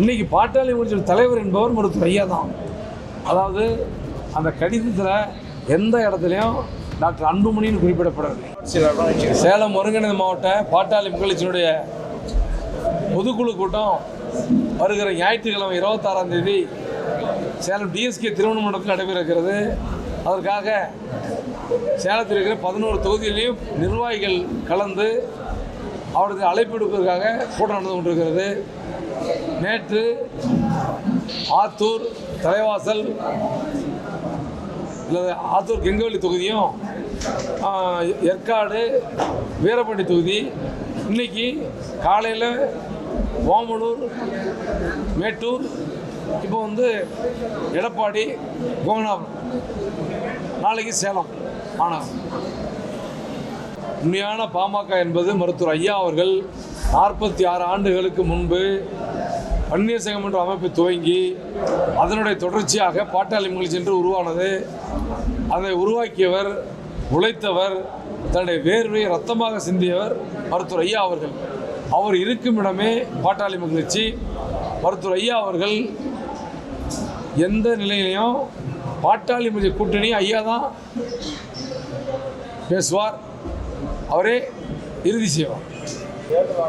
இன்னைக்கு பாட்டாளி முடிச்ச தலைவர் என்பவர் மருத்துவர் ஐயா தான். அதாவது அந்த கடிதத்தில் எந்த இடத்துலையும் டாக்டர் அன்புமணின்னு குறிப்பிடப்படவில்லை. சேலம் ஒருங்கிணைந்த மாவட்ட பாட்டாளி மகளிச்சினுடைய பொதுக்குழு கூட்டம் வருகிற ஞாயிற்றுக்கிழமை இருபத்தாறாம் தேதி சேலம் டிஎஸ்கே திருமண மண்டபத்தில் நடைபெற இருக்கிறது. அதற்காக சேலத்தில் இருக்கிற பதினோரு தொகுதியிலையும் நிர்வாகிகள் கலந்து அவரது அழைப்பு எடுப்பதற்காக கூட்டம் நடந்து கொண்டிருக்கிறது. நேற்று ஆத்தூர் தலைவாசல் இல்லை ஆத்தூர் கெங்கவள்ளி தொகுதியும் ஏற்காடு வீரப்பட்டி தொகுதி இன்னைக்கு காலையில் ஓமலூர் மேட்டூர் இப்போ வந்து எடப்பாடி கோகனாபுரம் நாளைக்கு சேலம் மாநகரம். உண்மையான பாமக என்பது மருத்துவர் ஐயா அவர்கள் நாற்பத்தி ஆறு ஆண்டுகளுக்கு முன்பு பன்னீர்செல்வம் என்ற அமைப்பு துவங்கி அதனுடைய தொடர்ச்சியாக பாட்டாளி மகிழ்ச்சி என்று உருவானது. அதை உருவாக்கியவர் உழைத்தவர் தன்னுடைய வேர்வை ரத்தமாக சிந்தியவர் மருத்துவர் ஐயா அவர்கள். அவர் இருக்கும் இடமே பாட்டாளி மகிழ்ச்சி மருத்துவர் ஐயா அவர்கள் எந்த நிலையிலையும் பாட்டாளி மகிழ்ச்சி கூட்டணி ஐயா தான் பேசுவார். அவரே இறுதி செய்வார். தேர்தல்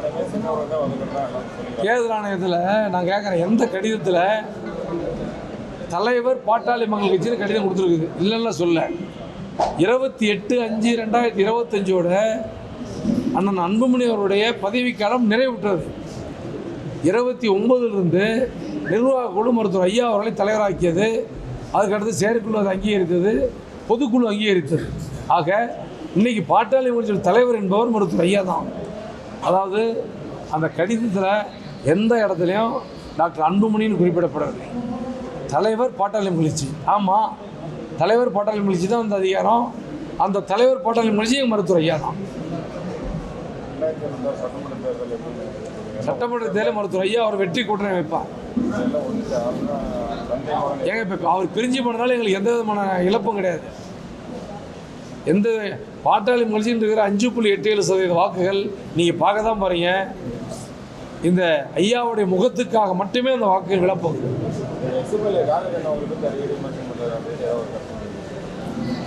ஆணையத்தில் நான் கேட்குறேன் எந்த கடிதத்தில் தலைவர் பாட்டாளி மக்கள் கட்சியில் கடிதம் கொடுத்துருக்குது? இல்லைன்னா சொல்ல. இருபத்தி எட்டு அஞ்சு ரெண்டாயிரத்தி இருபத்தஞ்சோட அண்ணன் அன்புமணி அவருடைய பதவிக்காலம் நிறைவுற்றது. இருபத்தி ஒன்பதுலேருந்து நிர்வாக குழு மருத்துவர் ஐயா அவர்களை தலைவராக்கியது. அதுக்கடுத்து செயற்குழு அதை அங்கீகரித்தது பொதுக்குழு அங்கீகரித்தது. ஆக இன்றைக்கி பாட்டாளி மக்கள் தலைவர் என்பவர் மருத்துவர் ஐயா தான். அதாவது அந்த கடிதத்தில் எந்த இடத்துலையும் டாக்டர் அன்புமணின்னு குறிப்பிடப்படவில்லை தலைவர் பாட்டாளி மகிழ்ச்சி ஆமாம் தலைவர் பாட்டாளி மகிழ்ச்சி தான் அந்த அதிகாரம். அந்த தலைவர் பாட்டாளி மகிழ்ச்சி எங்கள் மருத்துவர் ஐயா தான். சட்டமன்ற தேர்தல் மருத்துவர் ஐயா அவர் வெற்றி கூட்டணி வைப்பார். ஏங்க இப்போ அவர் பிரிஞ்சு போனதால எங்களுக்கு எந்த விதமான இழப்பும் கிடையாது. எந்த பாட்டாளி மகிழ்ச்சின்னு இருக்கிற அஞ்சு புள்ளி எட்டு ஏழு சதவீத வாக்குகள் நீங்கள் பார்க்க தான் பாருங்க இந்த ஐயாவுடைய முகத்துக்காக மட்டுமே அந்த வாக்குகள் விளப்போகுது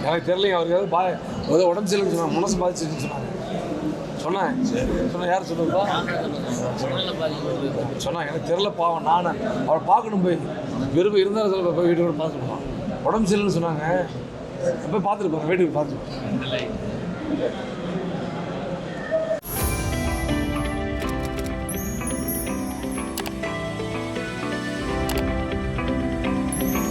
எனக்கு தெரியலைங்க அவருக்கு ஏதாவது பா ஏதோ உடம்பு சரியில்லைன்னு சொன்னாங்க மனசு பாதிச்சுன்னு சொன்னாங்க. சொன்னேன். சொன்னேன் யார் சொன்னதா? சொன்னாங்க எனக்கு தெரியல பாவம் நான். அவரை பார்க்கணும் போய். விருப்பம் இருந்தாலும் சொல்ல போய் வீட்டுக்கு கூட பார்த்துருப்பான் உடம்பு சரியில்லைன்னு சொன்னாங்க. போய் பார்த்துட்டு போகிறேன் வீட்டுக்கு பார்த்துட்டு